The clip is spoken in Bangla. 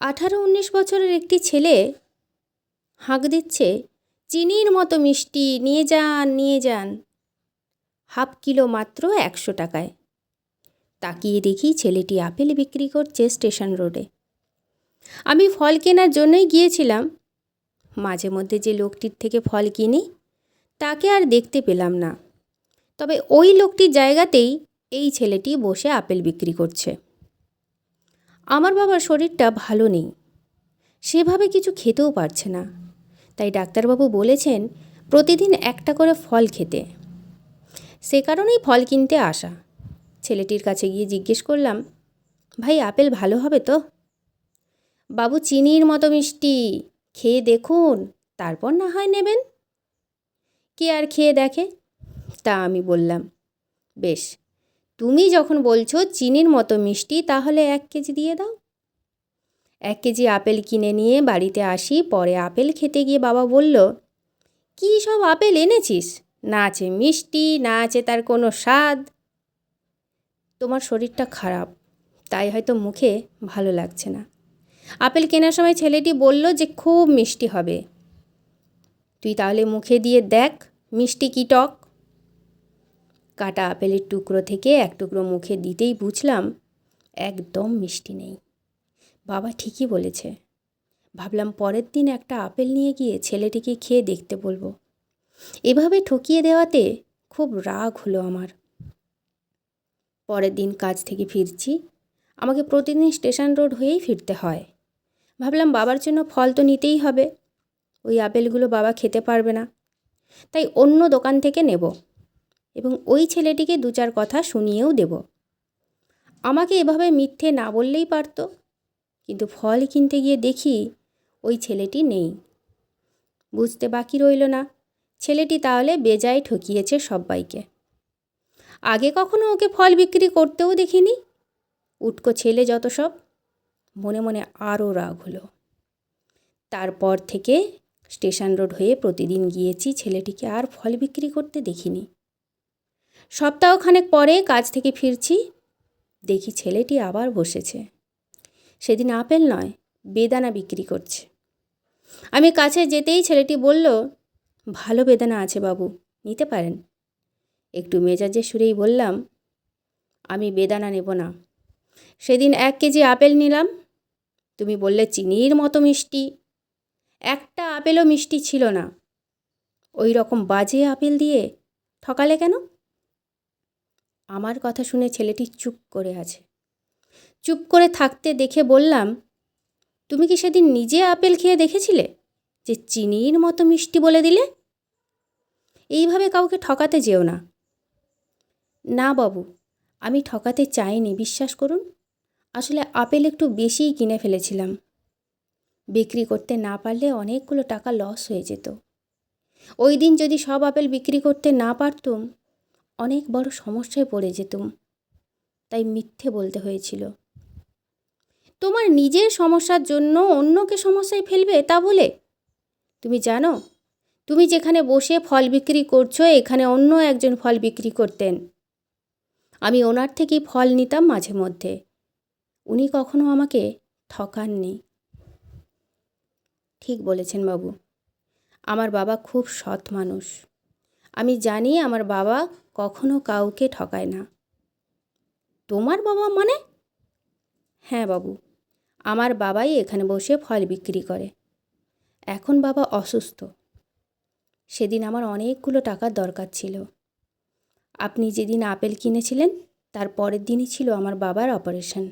আঠারো উনিশ বছরের একটি ছেলে হাঁক দিচ্ছে, চিনির মতো মিষ্টি, নিয়ে যান নিয়ে যান। হাফ কিলো মাত্র একশো টাকায়। তাকিয়ে দেখি ছেলেটি আপেল বিক্রি করছে স্টেশন রোডে। আমি ফল কেনার জন্যই গিয়েছিলাম। মাঝে মধ্যে যে লোকটির থেকে ফল কিনি, তাকে আর দেখতে পেলাম না। তবে ওই লোকটির জায়গাতেই এই ছেলেটি বসে আপেল বিক্রি করছে। আমার বাবার শরীরটা ভালো নেই। সেভাবে কিছু খেতেও পারছে না। তাই ডাক্তারবাবু বলেছেন, প্রতিদিন একটা করে ফল খেতে। সে কারণেই ফল কিনতে আসা। ছেলেটির কাছে গিয়ে জিজ্ঞেস করলাম, ভাই, আপেল ভালো হবে তো? বাবু, চিনির মতো মিষ্টি। খেয়ে দেখুন, তারপর না হয় নেবেন। কে আর খেয়ে দেখে? তা আমি বললাম। বেশ তুমি যখন বলছো চিনির মতো মিষ্টি, তাহলে এক কেজি দিয়ে দাও। এক কেজি আপেল কিনে নিয়ে বাড়িতে আসি, পরে আপেল খেতে গিয়ে বাবা বলল, কী সব আপেল এনেছিস? না আছে মিষ্টি, না আছে তার কোনো স্বাদ। তোমার শরীরটা খারাপ, তাই হয়তো মুখে ভালো লাগছে না। আপেল কেনার সময় ছেলেটি বলল যে খুব মিষ্টি হবে। তুই তাহলে মুখে দিয়ে দেখ মিষ্টি কি টক? কাটা আপেলের টুকরো থেকে এক টুকরো মুখে দিতেই বুঝলাম, একদম মিষ্টি নেই। বাবা ঠিকই বলেছে। ভাবলাম পরের দিন একটা আপেল নিয়ে গিয়ে ছেলেটিকে খেয়ে দেখতে বলব। এভাবে ঠকিয়ে দেওয়াতে খুব রাগ হলো আমার। পরের দিন কাজ থেকে ফিরছি। আমাকে প্রতিদিন স্টেশন রোড হয়েই ফিরতে হয়। ভাবলাম বাবার জন্য ফল তো নিতেই হবে। ওই আপেলগুলো বাবা খেতে পারবে না। তাই অন্য দোকান থেকে নেব। এবং ওই ছেলেটিকে দু চার কথা শুনিয়েও দেব। আমাকে এভাবে মিথ্যে না বললেই পারতো, কিন্তু ফল কিনতে গিয়ে দেখি ওই ছেলেটি নেই। বুঝতে বাকি রইল না, ছেলেটি তাহলে বেজায় ঠকিয়েছে সব্বাইকে। আগে কখনো ওকে ফল বিক্রি করতেও দেখিনি। উটকো ছেলে যত সব, মনে মনে আরও রাগ হলো। তারপর থেকে স্টেশন রোড হয়ে প্রতিদিন গিয়েছি, ছেলেটিকে আর ফল বিক্রি করতে দেখিনি। সপ্তাহখানেক পরে কাজ থেকে ফিরছি। দেখি ছেলেটি আবার বসেছে। সেদিন আপেল নয়, বেদানা বিক্রি করছে। আমি কাছে যেতেই ছেলেটি বলল, ভালো বেদানা আছে বাবু, নিতে পারেন? একটু মেজাজে সুরেই বললাম, আমি বেদানা নেব না। সেদিন এক কেজি আপেল নিলাম। তুমি বললে চিনির মতো মিষ্টি। একটা আপেলও মিষ্টি ছিল না। ওই রকম বাজে আপেল দিয়ে ঠকালে কেন? আমার কথা শুনে ছেলেটি চুপ করে আছে। চুপ করে থাকতে দেখে বললাম, তুমি কি সেদিন নিজে আপেল খেয়ে দেখেছিলে যে চিনির মতো মিষ্টি বলে দিলে? এইভাবে কাউকে ঠকাতে যেও না। না বাবু, আমি ঠকাতে চাইনি, বিশ্বাস করুন। আসলে আপেল একটু বেশিই কিনে ফেলেছিলাম। বিক্রি করতে না পারলে অনেকগুলো টাকা লস হয়ে যেত। ওই দিন যদি সব আপেল বিক্রি করতে না পারতুম অনেক বড় সমস্যায় পড়ে যেতুম। তাই মিথ্যে বলতে হয়েছিল। তোমার নিজের সমস্যার জন্য অন্যকে সমস্যায় ফেলবে তা বলে? তুমি জানো, তুমি যেখানে বসে ফল বিক্রি করছ, এখানে অন্য একজন ফল বিক্রি করতেন। আমি ওনার থেকেই ফল নিতাম মাঝে মধ্যে। উনি কখনো আমাকে ঠকাননি। ঠিক বলেছেন বাবু। আমার বাবা খুব সৎ মানুষ। আমি জানি আমার বাবা কখনো কাউকে ঠকায় না। তোমার বাবা মানে? হ্যাঁ বাবু, আমার বাবাই এখানে বসে ফল বিক্রি করে। এখন বাবা অসুস্থ। সেদিন আমার অনেকগুলো টাকার দরকার ছিল। আপনি যেদিন আপেল কিনেছিলেন, তার পরের দিনই ছিল আমার বাবার অপারেশন।